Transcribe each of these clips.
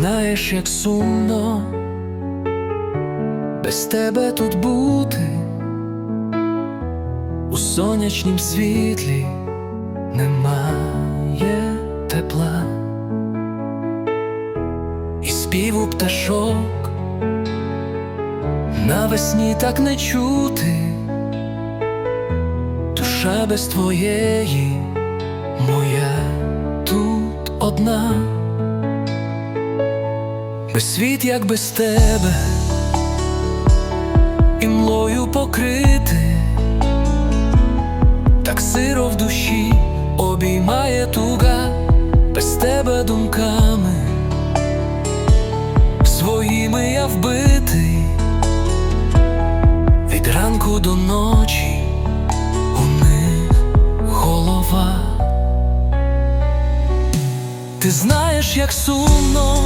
знаєш, як сумно без тебе тут бути. У сонячнім світлі немає тепла. І співу пташок навесні так не чути, душа без твоєї, моя тут одна, без світ, як без тебе, і млою покрити, так сиро в душі обіймає туга без тебе думками. Своїми я вбитий від ранку до ночі у них голова. Ти знаєш, як сумно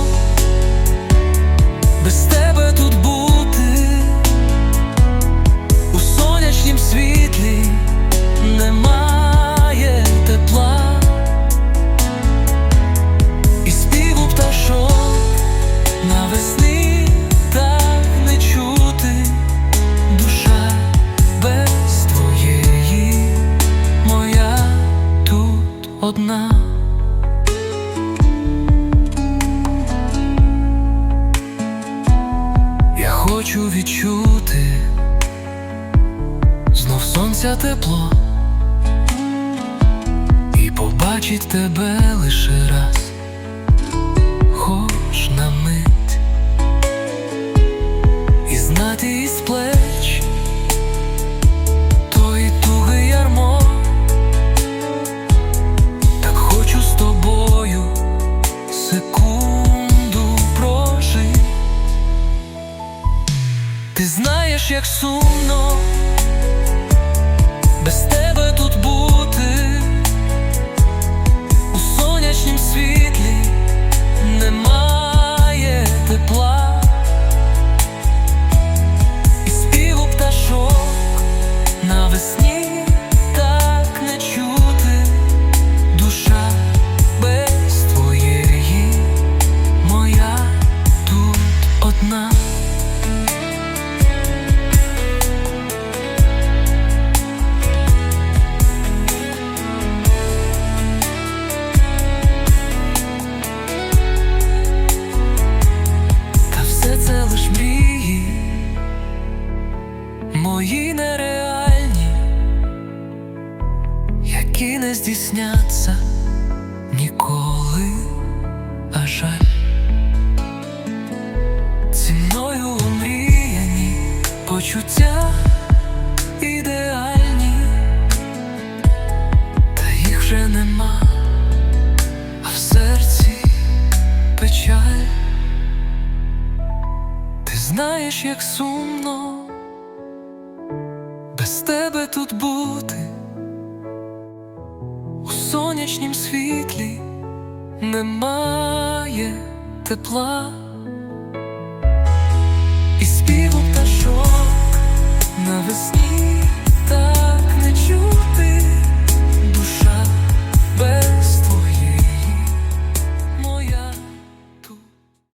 навесні так не чути. Душа без твоєї, моя тут одна. Я хочу відчути знов сонця тепло. І побачить тебе лише раз знаєш, як сумно які не здійсняться ніколи, а жаль. Ціною омріяні почуття ідеальні, та їх вже нема, а в серці печаль. Ти знаєш, як сумно без тебе тут бути сонячнім світлі немає тепла. І співу пташок навесні